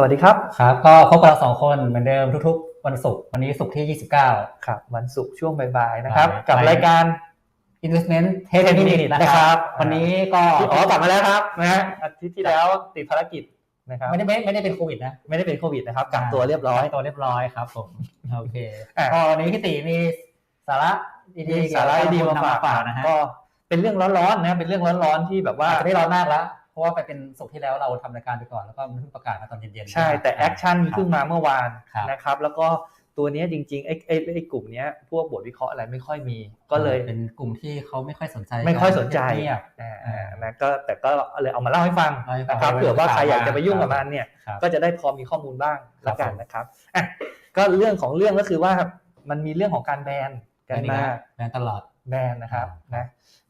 สวัสดีครับ ครับ ก็พบกับเราสองคนเหมือนเดิมทุกๆ วันศุกร์วันนี้ศุกร์ที่ 29 ครับ วันศุกร์ช่วงบ่ายๆนะครับบ่ายกับรายการ Investment 10 10 Minute Minute นะนะคครัรับบวันนี้ก็อ๋อกลับมาแล้วครับนะฮะอาทิตย์ที่แล้วติดภารกิจนะครับไม่ได้ไม่ไม่ได้เป็นโควิดนะไม่ได้เป็นโควิดนะครับกักตัวเรียบร้อยกักตัวเรียบร้อยครับผมโอเคอะก็วันนี้พี่ติมีสาระดีมีๆสาระดีเกี่ยวมากับฝากฝากนะฮะก็เป็นเรื่องร้อนๆนะเป็นเรื่องร้อนๆที่แบบว่าอาจจะไม่ร้อนมากแล้วเพ ราะว่าไปเป็นศุกร์ที่แล้วเราทำรายการไปก่อนแล้วก็มันเพิ่งประกาศมาตอนเย็นๆใช่ แต่แอคชั่นเพิ่งมาเมื่อวานครับนะครับ แล้วก็ตัวเนี้ยจริงๆไอ้ไอ้ไอ้กลุ่มเนี้ยพวกบทวิเคราะห์อะไรไม่ค่อยมี ก็เลยเป็นกลุ่มที่เขาไม่ค่อยสนใจ ไม่ค่อยสนใจเงียบอ่าอ่านะก็แต่ก็เลยเอามาเล่าให้ฟังเล่าให้ฟังนะครับไว้เผื่อว่าใครอยากจะไปยุ่งครักับบมันเนี่ยครับก็จะได้พอมีข้อมูลบ้างครับละกันนะครับอะก็เรื่องของเรื่องก็คือว่ามันมีเรื่องของการแบนกันมาแบนตลอด แบนนะครับครับนะ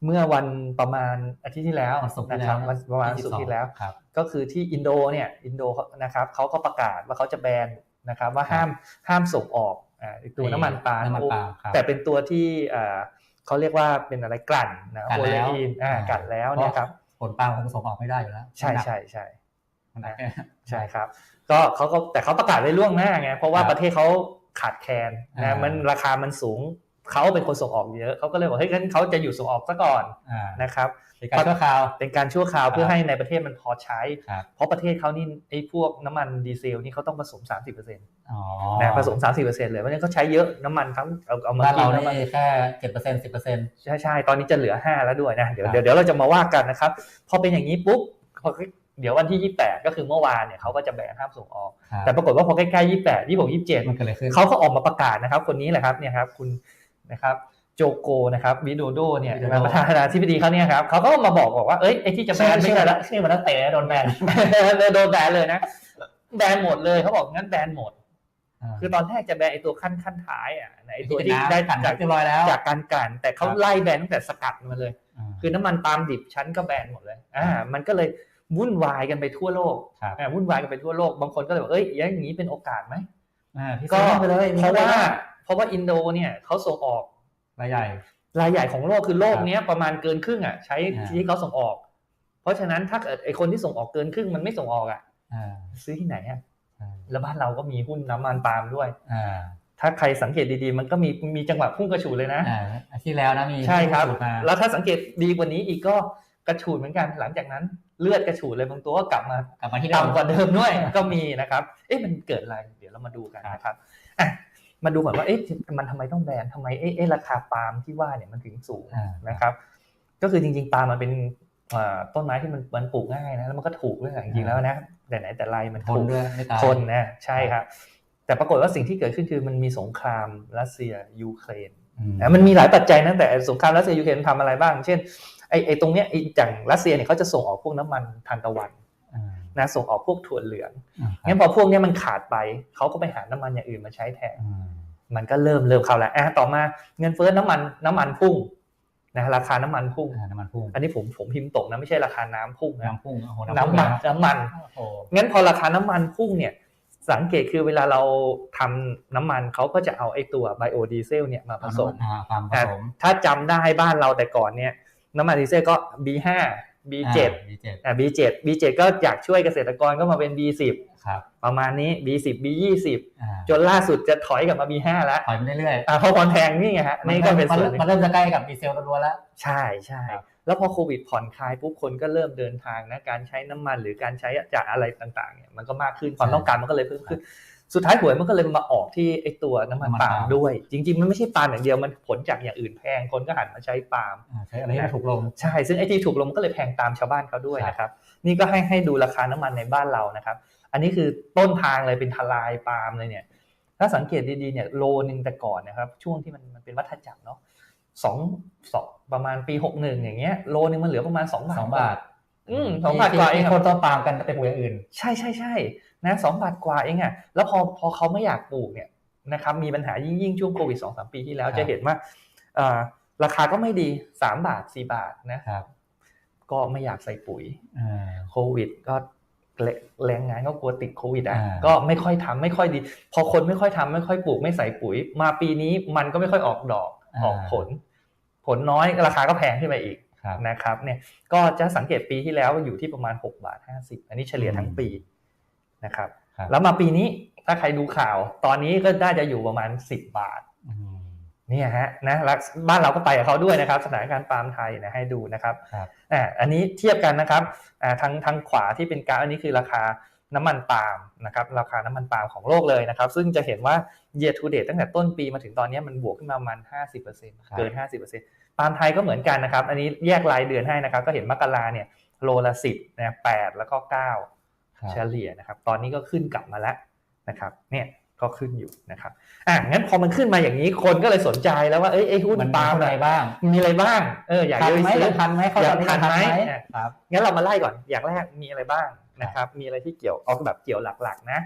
เมื่อวันประมาณอาทิตย์ที่แล้ววันศุกร์ที่นะครับแล้ววันประมาณศุกร์ที่แล้วครับก็คือที่อินโดเนี่ยอินโดเขานะครับเขาก็ประกาศว่าเขาจะแบนนะครับว่าห้ามห้ามส่งออกอ่าไอ้ตัวน้ำมันปาล์มน้ำมันปาล์มครับแต่เป็นตัวที่อ่าเขาเรียกว่าเป็นอะไรกลั่นนะกลั่นโพลีแล้วอีนอ่าอ่ากกลั่นแล้วเนี่ยครับผลปาล์มคงส่งออกไม่ได้อยู่แล้ว ใช่ใช่ใช่มันหนักใช่ครับ ก็เขาก็แต่เขาประกาศไว้ล่วงหน้าไงเพราะว่าครับประเทศเขาขาดแคลนอ่านะมันราคามันสูง เขาเป็นคนส่งออกเยอะเขาก็เลยบอกเฮ้ยงั้นเขาจะอยู่ส่งออกซะก่อนอ่านะครับเป็นการชั่วคราวเป็นการชั่วคราวครับเพื่อให้ในประเทศมันพอใช้ครับเพราะประเทศเขานี่ไอ้พวกน้ำมันดีเซลนี่เขาต้องผสม 30%นอ๋อะผสม 30%เลยเพราะฉะนั้นเขาใช้เยอะน้ำมันทั้งเอาเอามาบ้านกิเรานน้ำมันได้แค่เจ็ดเปอร์เซ็นต์สิบเปอร์เซ็นต์ใช่ใช่ตอนนี้จะเหลือ 5 แล้วด้วยนะเดี๋ยวครับเดี๋ยวเดี๋ยวเราจะมาว่ากันนะครับพอเป็นอย่างนี้ปุ๊บพอเดี๋ยววันที่ 28 ก็คือเมื่อวานเนี่ยเขาก็จะแบนห้ามส่งออก แต่ปรากฏว่าพอใกล้ๆ 28 26 27มันเกิดอะไรขึ้นเขาก็ออกมาประกาศนะครับ คนนี้แหละครับเนี่ยครับคุณ นะครับโจโกนะครับวิโดโดเนี่ยวิโดโดประธานาธิบดีเขาเนี่ยครับเขาก็มาบอกบอกว่าเอ้ยไอ้ที่จะแบชื่อนไม่ชื่อใช่มันละชื่อมันตั้งเตะโดนแบนโดนแบนเลยนะแบนหมดเลยเขาบอกงั้นแบนหมดคือตอนแรกจะแบนไอ้ตัวขั้นขั้นท้ายอะไอ้ตัวที่ได้กันจากเรียบร้อยแล้วจากการกลั่นแต่เขาครับไล่แบนตั้งแต่สกัดมาเลย คือน้ำมันปาล์มดิบชั้นก็แบนหมดเลยอ่ามันก็เลยวุ่นวายกันไปทั่วโลกครับอ่าวุ่นวายกันไปทั่วโลกบางคนก็เลยบอกเอ้ยอย่างนี้เป็นโอกาสไหมอ่าพี่ก็ซื้อไปเลยเพราะว่าเพ ราะว่าอินโดเนี่ยเขาส่งออกรายใหญ่รายใหญ่ของโลกคือโลกครับเนี้ยประมาณเกินครึ่งอะ ใช้อ่าที่เขาส่งออก เพราะฉะนั้นถ้าเกิดไอคนที่ส่งออกเกินครึ่งมันไม่ส่งออกอะอ่าซื้อที่ไหนอะใช่แล้วบ้านเราก็มีหุ้นน้ำมันปาล์มด้วยอ่าถ้าใครสังเกตดีๆ มันก็มีมีจังหวะพุ่งกระฉูดเลยนะอ่าอาที่แล้วนะมีใช่ครับสูตมาแล้วถ้าสังเกตดีกว่านี้อีกก็กระฉูดเหมือนกันหลังจากนั้นเลือดกระฉูดเลยบางตัวก็กลับมากลับมาที่เดิมต่ำกว่าเดิมด้วยก็มีนะครับ เอ๊ะมันเกิดอะไรเดี๋ยวเรามาดูกันนะครับอะ มาดูก่อนว่าเอ๊ะมันทำไมต้องแบนทำไมเอ๊ะเอ๊ะราคาปาล์มที่ว่าเนี่ยมันถึงสูงอ่านะครับ ก็คือจริง ๆ ปาล์มมันเป็นอ่าต้นไม้ที่มันมันปลูกง่ายนะแล้วมันก็ถูกด้วยจริงๆแล้วนะแต่ไหนแต่ไรมันทนถูกด้วยไม่ตายทนนะใช่ครับ แต่ปรากฏว่าสิ่งที่เกิดขึ้นคือมันมีสงครามรัสเซียยูเครนอืมนะมันมีหลายปัจจัยนะแต่สงครามรัสเซียยูเครนทำอะไรบ้าง เช่นไอ้ไอ้ตรงเนี้ยไอ้อย่างรัสเซียเนี่ยเขาจะส่งออกพวกน้ำมันทานตะวันอ่า นะส่งออกพวกถั่วเหลืองอ่างั้นพอพวกเนี้ยมันขาดไปเขาก็ไปหาน้ำมันอย่างอื่นมาใช้แทนอืมมันก็เริ่มเริ่มเข้าแล้วอะต่อมาเงินเฟ้อน้ำมันน้ำมันพุ่งนะราคาน้ำมันพุ่งอ่าน้ำมันพุ่ง อันนี้ผมผมพิมพ์ตกนะไม่ใช่ราคาน้ำพุ่งนะน้ำพุ่งโอ้โหน้ำมันพุ่งน้ำมันโอ้โหงั้นพอราคาน้ำมันพุ่งเนี่ยสังเกตคือเวลาเราทำน้ำมันเขาก็จะเอาไอ้ตัวไบโอดีเซลเนี่ยมาผสมอ่าความผสมถ้าจำได้บ้านเราแต่ก่อนเนี่ยน้ำมันดีเซลก็ B5 B7 บีเจ็ดอ่า B7 B7 ก็อยากช่วยเกษตรกรก็มาเป็น B10 ครับประมาณนี้ B10 B20 อ่าจนล่าสุดจะถอยกลับมา B5 แล้วถอยไปเรื่อยอ่าเพราะมันแพงนี่ไงฮะๆนี่ก็เป็นส่วนหนึ่งมันเริ่มจะใกล้กับดีเซลล้วนๆแล้ว ใช่ใช่ครับแล้วพอโควิดผ่อนคลายปุ๊บคนก็เริ่มเดินทางนะการใช้น้ำมันหรือการใช้จากอะไรต่างๆเนี่ยมันก็มากขึ้นความต้องการมันก็เลยเพิ่มขึ้น สุดท้ายหวยมันก็เลยมาออกที่ไอตัวน้ำมันน้ำมันปาล์มปาล์มด้วย จริง ๆ มันไม่ใช่ปาล์มอย่างเดียวมันผลจากอย่างอื่นแพงคนก็หันมาใช้ปาล์มอ่าใช้อะไรให้มันถูกลงใช่ซึ่งไอ้ที่ถูกลงมันก็เลยแพงตามชาวบ้านเขาด้วยครับนะครับนี่ก็ให้ให้ดูราคาน้ำมันในบ้านเรานะครับ อันนี้คือต้นทางเลยเป็นทลายปาล์มเลยเนี่ย ถ้าสังเกตดีๆเนี่ยโลนึงแต่ก่อนนะครับ ช่วงที่มันมันเป็นวัฏจักรเนาะสองสองประมาณปีหกหนึ่งอย่างเงี้ยโลนึงมันเหลือประมาณสองบาทสองบาท อืมสองบาทกว่าเองที่อะคนต้นปาล์มกันไปปลูกอย่างอื่น ใช่ใช่ใช่ นะสองบาทกว่าเองอะแล้วพอพอเขาไม่อยากปลูกเนี่ยนะครับมีปัญหายิ่งยิ่งช่วงโควิดสองสามปีที่แล้วครับจะเห็นว่าอ่าราคาก็ไม่ดีสามบาทสี่บาทนะครับ ก็ไม่อยากใส่ปุ๋ยอ่าโควิดก็แรงงานก็กลัวติดโควิดอะอ่าก็ไม่ค่อยทำไม่ค่อยดี พอคนไม่ค่อยทำไม่ค่อยปลูกไม่ใส่ปุ๋ย มาปีนี้มันก็ไม่ค่อยออกดอกออกผล ผลน้อยราคาก็แพงขึ้นไปอีกครับนะครับเนี่ยก็จะสังเกตปีที่แล้วอยู่ที่ประมาณ6บาท50 อันนี้เฉลี่ยทั้งปี นะครับครับแล้วมาปีนี้ถ้าใครดูข่าว ตอนนี้ก็น่าจะอยู่ประมาณ 10 บาทอืมเนี่ยฮะนะแล้วบ้านเราก็ไปกับเขาด้วยนะครับสถานการณ์ปาล์มไทยนะให้ดูนะครับครับอ่าอันนี้เทียบกันนะครับอ่าทางทางขวาที่เป็นกราฟอันนี้คือราคาน้ำมันปาล์มนะครับราคาน้ำมันปาล์มของโลกเลยนะครับ ซึ่งจะเห็นว่า year to date ตั้งแต่ต้นปีมาถึงตอนนี้มันบวกขึ้นมาประมาณ50%เกิน 50%ปาล์มไทยก็เหมือนกันนะครับ อันนี้แยกรายเดือนให้นะครับ ก็เห็นมกราเนี่ยโลละ10นะ8แล้วก็9ครับ เฉลี่ยนะครับ ตอนนี้ก็ขึ้นกลับมาแล้วนะครับ เนี่ยก็ขึ้นอยู่นะครับ อะงั้นพอมันขึ้นมาอย่างนี้คนก็เลยสนใจแล้วว่าเอ้ยไอ้หุ้นมันปาล์มมีอะไรอะบ้าง มีอะไรบ้าง เอออยากทัจะนไปไหมซื้อยังทันไหมเข้าอยากตอนนี้ทันไหมทันครับงั้นเรามาไล่ก่อนอย่างแรกมีอะไรบ้างนะครับ มีอะไรที่เกี่ยวเอาแบบเกี่ยวหลักๆนะ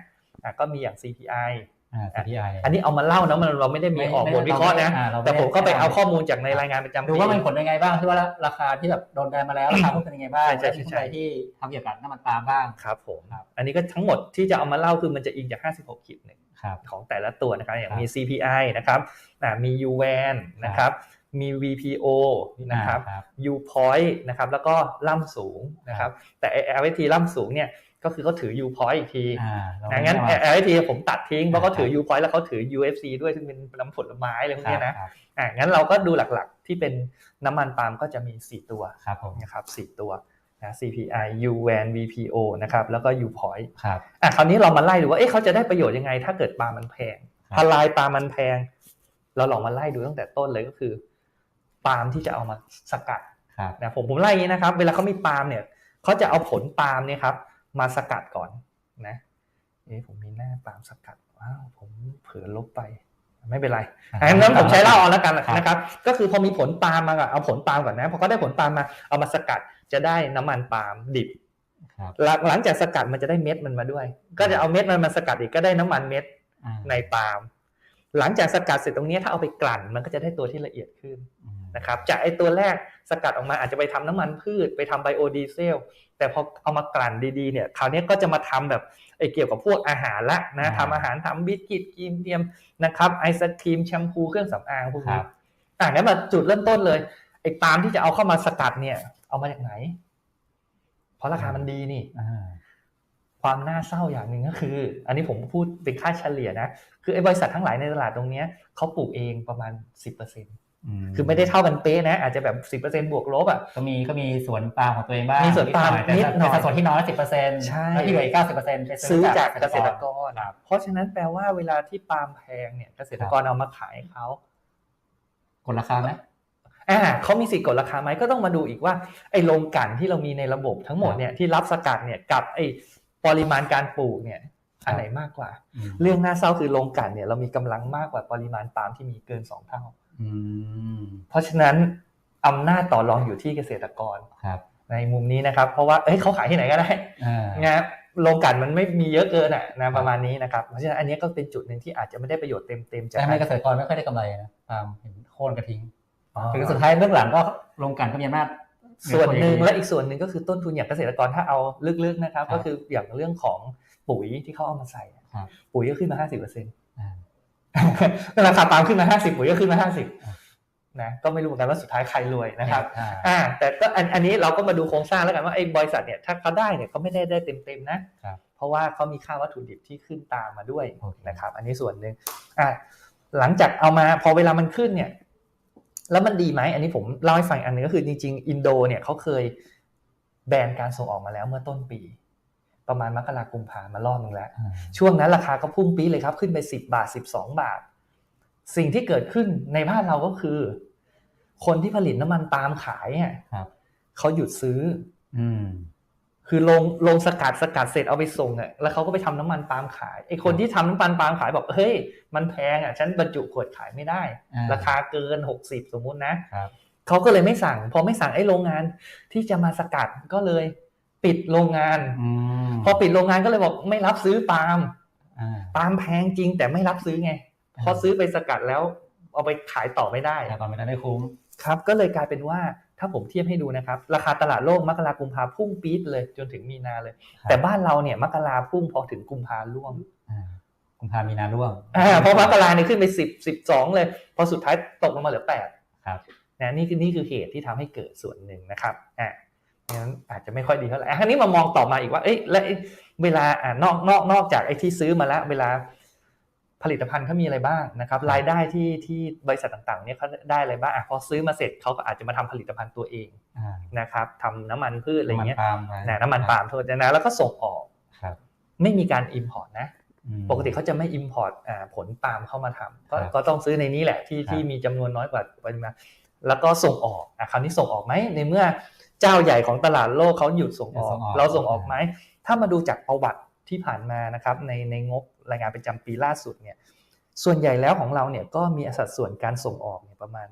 อะก็มีอย่าง CPI อ่า CPI อันนี้เอามาเล่านะมันเราไม่ได้มีไม่ออกบทไม่วิเคราะห์นะอ่าเราไม่แต่ผมก็ไปได้เอาข้อมูลจากในรายงานประจำปีดูว่ามันผลยังไงบ้างที่ว่าราคาที่แบบโดนแบนมาแล้วราคาหุ้นเป็นยังไงบ้างใช่ใช่และมีใช่หุ้นอะไรที่ทำเกี่ยวกับน้ำมันปาล์มบ้างครับผมครับอันนี้ก็ทั้งหมดที่จะเอามาเล่าคือมันจะอิงจาก 56ขีดหนึ่งครับของแต่ละตัวนะครับอย่างครับมี CPI นะครับอ่ามี UN นะครับ มี VPO นะครับอ่าครับ U point นะครับแล้วก็ล่ำสูงนะครับแต่ LVT ล่ำสูงเนี่ยก็คือเขาถือ U point อีกทีอ่าเรานะงั้นไม่ได้ LVT ผมตัดทิ้งเพราะเขาถือครับ U point แล้วเขาถือ UFC ด้วยซึ่งเป็นน้ำผลไม้อะไรพวกมาเนี้ยนะครับอ่างั้นเราก็ดูหลักๆที่เป็นน้ำมันปาล์มก็จะมี 4 ตัวครับผมนะครับ4ตัวนะ CPI UN VPO นะครับแล้วก็ U point ครับอะคราวนี้เรามาไล่ดูว่าเอ๊ะเขาจะได้ประโยชน์ยังไง ถ้าเกิดปาล์มมันแพงครับทลายปาล์มมันแพง เราลองมาไล่ดูตั้งแต่ต้นเลยก็คือ ปาล์มที่จะเอามาสกัดครับนะผมผมไล่อย่างนี้นะครับ เวลาเขามีปาล์มเนี่ยเขาจะเอาผลปาล์มเนี่ยครับ มาสกัดก่อนนะเอ๊ะผมมีหน้าปาล์มสกัดว้าวผมเผลอลบไปไม่เป็นไรอันนั้นผมใช้เล่าเอาแล้วกันครับนะครับ ก็คือพอมีผลปาล์มมาก่อนเอาผลปาล์มก่อนนะพอเขาได้ผลปาล์มมาเอามาสกัดจะได้น้ำมันปาล์มดิบครับหลังหลังจากสกัดมันจะได้เม็ดมันมาด้วย ก็จะเอาเม็ดมันมาสกัดอีกก็ได้น้ำมันเม็ดอ่าในปาล์มหลังจากสกัดเสร็จตรงนี้ถ้าเอาไปกลั่นมันก็จะได้ตัวที่ละเอียดขึ้นอืม นะครับจากไอ้ตัวแรกสกัดออกมาอาจจะไปทำน้ำมันพืชไปทำไบโอดีเซลแต่พอเอามากลั่นดีๆเนี่ยคราวนี้ก็จะมาทำแบบไอ้เกี่ยวกับพวกอาหารละนะทำอาหารทำบิสกิตครีมเทียมนะครับไอศครีมแชมพูเครื่องสำอางพวกครันี้บอะงั้นมาจุดเริ่มต้นเลยไอ้ปาล์มที่จะเอาเข้ามาสกัดเนี่ย เอามาจากไหน เพราะราคามันดีนี่อ่าความน่าเศร้าอย่างหนึ่งก็คือ อันนี้ผมพูดเป็นค่าเฉลี่ยนะ คือไอ้บริษัททั้งหลายในตลาดตรงเนี้ยเขาปลูกเองประมาณ10% คือไม่ได้เท่ากันเป๊ะนะ อาจจะแบบ10%บวกลบอะก็มีก็มีสวนปาล์มของตัวเองบ้างมีสวนปาล์มแต่นิดหน่อยเป็นสัดส่วนที่น้อยสิบเปอร์เซ็นต์ใช่แล้วที่เหลือเก้าสิบเปอร์เซ็นต์ไปซื้อจากเกษตรกรครับเพราะฉะนั้นแปลว่าเวลาที่ปาล์มแพงเนี่ยเกษตรกรเอามาขายเขากดราคาไหมอ่าเขามีสิทธิ์กดราคาไหมก็ต้องมาดูอีกว่าไอ้โรงกลั่นที่เรามีในระบบทั้งหมดเนี่ยที่รับสกัดเนี่ยกับไอ้ปริมาณการปลูกเนี่ยอันไหนมากกว่าอืมเรื่องน่าเศร้าคือโรงกลั่นเนี่ยเรามีกำลังมากกว่าปริมาณปาล์มที่มีเกินสองเท่าอืม เพราะฉะนั้นอำนาจต่อรองอยู่ที่เกษตรกรครับ ในมุมนี้นะครับ เพราะว่าเอ้ยเขาขายที่ไหนก็ได้อ่านะโรงกลั่นมันไม่มีเยอะเกินอะนะประมาณนี้นะครับเพราะฉะนั้นอันนี้ก็เป็นจุดหนึ่งที่อาจจะไม่ได้ประโยชน์เต็มๆจากแต่ทำไมเกษตรกรไม่ค่อยได้กำไรนะปาล์มเห็นโค่นกระทิ้งอ๋อคือสุดท้ายเบื้องหลังก็ลงกลันก็มีอำนาจส่วนหนึ่งเงิและนอีกส่วนหนึ่งก็คือต้นทุนอย่างเกษตรกรถ้าเอาลึกๆนะครับครับก็คืออย่างเรื่องของปุ๋ยที่เขาเอามาใส่ครับปุ๋ยก็ขึ้นมาห้าสิบเปอร์เซ็นต์อ่า ราคาปาล์มขึ้นมาห้าสิบปุ๋ยก็ขึ้นมาห้าสิบอ่านะก็ไม่รู้เหมือนกันว่าสุดท้ายใครรวยนะครับอ่าอ่าแต่ก็อันอันนี้เราก็มาดูโครงสร้างแล้วกันว่าไอ้บริษัทเนี่ยถ้าเขาได้เนี่ยเขาไม่ได้ได้เต็มๆนะครับเพราะว่าเขามีค่าวัตถุดิบที่ขึ้นตามมาด้วยโอเคนะครับ อันนี้ส่วนหนึ่งอ่าหลังจากเอามาพอเวลามันขึ้นเนี่ย แล้วมันดีไหมอันนี้ผมเล่าให้ฟังอันหนึงก็คือจริงๆอินโด เนี่ยเขาเคยแบนการส่งออกมาแล้วเมื่อต้นปี ประมาณมกราคมกุมภามารอบนึงแล้วอ่าช่วงนั้นราคาก็พุ่งปี๊ดเลยครับขึ้นไป 10 บาท 12 บาท สิ่งที่เกิดขึ้นในบ้านเราก็คือ คนที่ผลิตน้ำมันปาล์มขายเนี่ยครับเขาหยุดซื้อ อืมคือลงลงสกัดสกัดเสร็จเอาไปส่งอะแล้วเขาก็ไปทำน้ำมันปาล์มขายไอ้คนที่ทำน้ำมันปาล์มขายบอกเฮ้ยมันแพงอะฉันบรรจุขวดขายไม่ได้อ่าราคาเกิน60สมมุตินะครับเขาก็เลยไม่สั่ง พอไม่สั่งไอ้โรงงานที่จะมาสกัดก็เลย ปิดโรงงานอืมพอปิดโรงงานก็เลยบอกไม่รับซื้อปาล์มอ่าปาล์มแพงจริง แต่ไม่รับซื้อไงอ่าพอซื้อไปสกัดแล้ว เอาไปขายต่อไม่ได้แต่ก่อนไม่ได้คุ้มครับ ก็เลยกลายเป็นว่าถ้าผมเทียบให้ดูนะครับ ราคาตลาดโลกมกรากุมภาพุ่งปี๊ดเลยจนถึงมีนาเลยครับแต่บ้านเราเนี่ยมกราพุ่งพอถึงกุมภาร่วงอ่ากุมภามีนาร่วงอ่าเพราะมกราเนี่ยขึ้นไปสิบสิบสองเลย พอสุดท้ายตกลงมาเหลือแปดครับนะนี่คือนี่คือเหตุที่ทำให้เกิดส่วนหนึ่งนะครับอ่า งั้นอาจจะไม่ค่อยดีเท่าไหร่อะคราวนี้มามองต่อมาอีกว่าเอ้ยแล้วไอ้เวลาอ่านอกนอกนอกจากไอ้ที่ซื้อมาแล้ว เวลาผลิตภัณฑ์เขามีอะไรบ้างนะครับ รายได้ที่ที่บริษัทต่างๆเนี่ยเขาได้อะไรบ้างอะพอซื้อมาเสร็จเขาก็อาจจะมาทำผลิตภัณฑ์ตัวเองอ่านะครับทำน้ำมันพืชอะไรเงี้ยน้ำมันปาล์มนะน้ำมันปาล์มโทษนะแล้วก็ส่งออกครับไม่มีการ import นะอืมปกติเขาจะไม่ import อ่าผลปาล์มเข้ามาทำก็ครับก็ต้องซื้อในนี้แหละที่ครับที่มีจำนวนน้อยกว่าปริมาณแล้วก็ส่งออกอะคราวนี้ส่งออกไหมในเมื่อ เจ้าใหญ่ของตลาดโลกเขาหยุดส่งออก เราส่งออกไหมถ้ามาดูจากประวัติที่ผ่านมานะครับในในงบรายงานประจำปีล่าสุดเนี่ยส่วนใหญ่แล้วของเราเนี่ยก็มีสัดส่วนการส่งออกเนี่ยประมาณ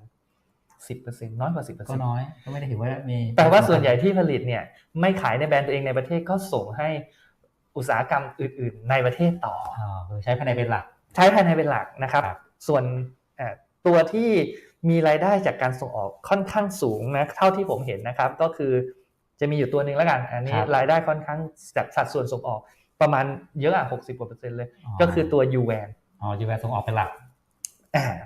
10%น้อยกว่า10%ก็น้อยก็ไม่ได้ถือว่ามีแต่ว่าส่วนใหญ่ที่ผลิตเนี่ยไม่ขายในแบรนด์ตัวเองในประเทศก็ส่งให้อุตสาหกรรมอื่น ๆ ในประเทศต่ออ่าคือใช้ภายในเป็นหลัก ใช้ภายในเป็นหลักนะครับครับส่วนเอ่อตัวที่ มีรายได้จากการส่งออกค่อนข้างสูงนะเท่าที่ผมเห็นนะครับ ก็คือจะมีอยู่ตัวหนึ่งแล้วกัน อันนี้รายได้ค่อนข้างจากสัดส่วนส่งออกประมาณเยอะอะหกสิบกว่าเปอร์เซ็นต์เลย ก็คือตัวยูแวนอ๋อยูแวส่งออกเป็นหลักอ่า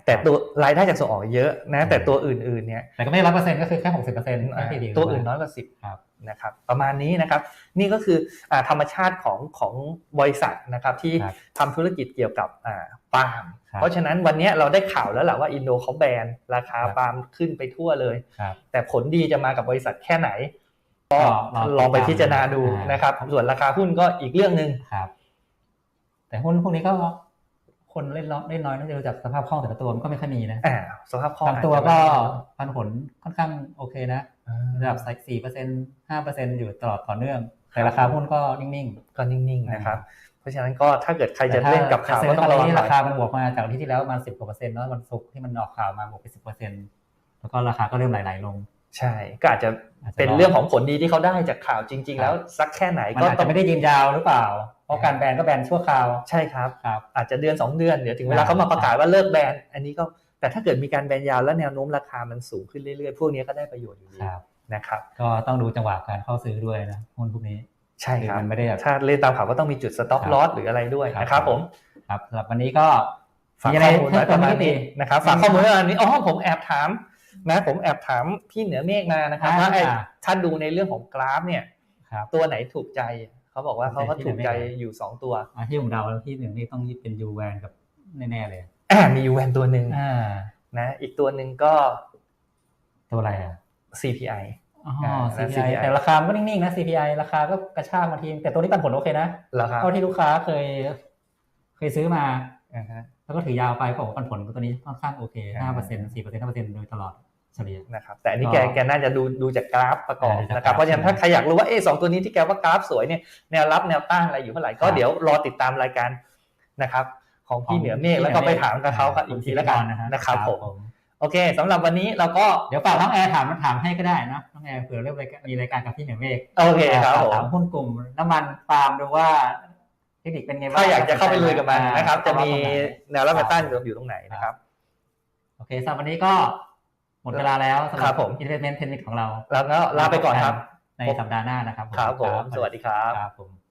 แต่ตัวรายได้จากส่งออกเยอะนะ แต่ตัวอื่นๆเนี่ยแต่ก็ไม่ร้อยเปอร์เซ็นต์ก็คือแค่หกสิบเปอร์เซ็นต์อ่าไม่ดีตัวอื่นน้อยกว่าสิบครับนะครับ ประมาณนี้นะครับ นี่ก็คืออาธรรมชาติของของบริษัทนะครับที่ครับทำธุรกิจเกี่ยวกับอ่าปาล์มครับเพราะฉะนั้นวันนี้เราได้ข่าวแล้วแหละว่าอินโดเขาแบนราคาครับปาล์มขึ้นไปทั่วเลยครับแต่ผลดีจะมากับบริษัทแค่ไหน ก็ก็รอลองไปพิจารณาดูอ่านนะครับ ส่วนราคาหุ้นก็อีกเรื่องหนึ่งครับแต่หุ้นพวกนี้ก็ คนเล่นน้อยเล่นน้อยต้องดูจากสภาพคล่องแต่ละตัวมันก็ไม่ค่อยมีนะอ่าสภาพคล่องบางตัวอาจจะก็ไม่ปันผลค่อนข้างโอเคนะอ่าระดับสักสี่เปอร์เซ็นห้าเปอร์เซ็นอยู่ตลอดต่อเนื่อง แต่ราคาหุ้นก็นิ่งก็นิ่งๆนะครับ เพราะฉะนั้นก็ถ้าเกิดใครๆจะแต่ถ้าเล่นกับข่าวจะก็ซื้ต้องระวังนี้หน่ราอยคามันบวกมาจากอาที่ที่แล้วประมาณสิบกว่าเปอร์เซ็นต์เนาะวันศุกร์ที่มันออกข่าวมาบวกไปสิบเปอร์เซ็นต์แล้วก็ราคาก็เริ่มไหลๆลงใช่ก็อาจจะาจจะเป็นเรื่องของผลดีที่เขาได้จากข่าวจริง ๆ แล้วสักแค่ไหนมันก็อาจต้อจะงไม่ได้ยืนยาวหรือเปล่า เพราะการแบนก็แบนชั่วคราวใช่ครับครับ อาจจะเดือน 2 เดือนเดี๋ยวถึงเวลาอ่าเขามาประกาศว่าเลิกแบนอันนี้ก็แต่ถ้าเกิดมีการแบนยาวแล้วแนวโน้มราคามันสูงขึ้นเรื่อยๆ พวกนี้ก็ได้ประโยชน์อยู่ดีครับนะครับ ก็ต้องดูจังหวะการเข้าซื้อด้วยนะหุ้นพวกนี้ใช่ครับคือมันไม่ได้แบบถ้าเล่นตามข่าวก็ต้องมีจุด stop ครับ loss หรืออะไรด้วยครับนะครับผมครับสำหรับวันนี้ก็ฝากมีอะไรข้อมูลไว้ประมาณนี้เพิ่มเติมไหมนะครับฝากข้อมูลไว้ประมาณนี้อ๋อผมแอบถามนะผมแอบถามพี่เหนือเมฆมานะครับอ่าว่าไอ้ถ้าดูในเรื่องของกราฟเนี่ยครับตัวไหนถูกใจ เขาบอกว่าเขาก็พี่ถูกใจเหนือเมฆอยู่2ตัวอะที่ผมเดาแล้วที่หนึ่งนี่ต้องเป็นยูแวนกับแน่ๆเลยอ่ามียูแวนตัวหนึ่งอ่านะ อีกตัวหนึ่งก็ ตัวอะไรอะ CPI อ๋ออ่า CPI CPI แต่ราคามันก็นิ่งๆนะ CPI ราคาก็กระชากมาทีแต่ตัวนี้ปันผลโอเคนะแล้วครับเท่าที่ลูกค้าเคย เคยซื้อมาอ่าฮะแล้วก็ถือยาวไปก็บอกว่าปันผลตัวนี้ค่อนข้างโอเคอ่าห้าเปอร์เซ็นต์สี่เปอร์เซ็นต์ห้าเปอร์เซ็นต์โดยตลอดเฉลี่ย นะครับแต่อันนี้ก็แกแกน่าจะดูดูจากกราฟประกอบอ่าดูจากนะครับกราฟเพราะฉะนั้นถ้าใช่ไหมใครอยากรู้ว่าเอสองตัวนี้ที่แกว่ากราฟสวยเนี่ยแนวรับแนวต้านอะไรอยู่เท่าไหร่ก็ครับเดี๋ยวรอติดตามรายการนะครับของพี่ของเหนือเมฆพี่แล้วก็เหนืไปอเมฆถามกับเขาครับอ่าอีกทีแล้วกันนะฮะนะครับครับผมผมโอเคสำหรับวันนี้เราก็เดี๋ยวฝากน้องแอร์ถามมาถามให้ก็ได้นะน้องแอร์เผื่อเริ่มรายการมีรายการกับพี่เหนือเมฆโอเคครับผมถามหุ้นกลุ่มน้ำมันปาล์มดูว่าเทคนิคเป็นไงบ้างถ้าอยากจะเข้าไปลุยกับมันนะครับ จะมีอ่าแนวรับแนวต้านอยู่ตรงไหนนะครับโอเคสำหรับวันนี้ก็ หมดเวลาแล้วสำหครัรับบผม Investment Technique ของเรา แล้วก็ลาไปก่อนครับ ในสัปดาห์หน้านะครับ ครับผม สวัสดีครับครับผม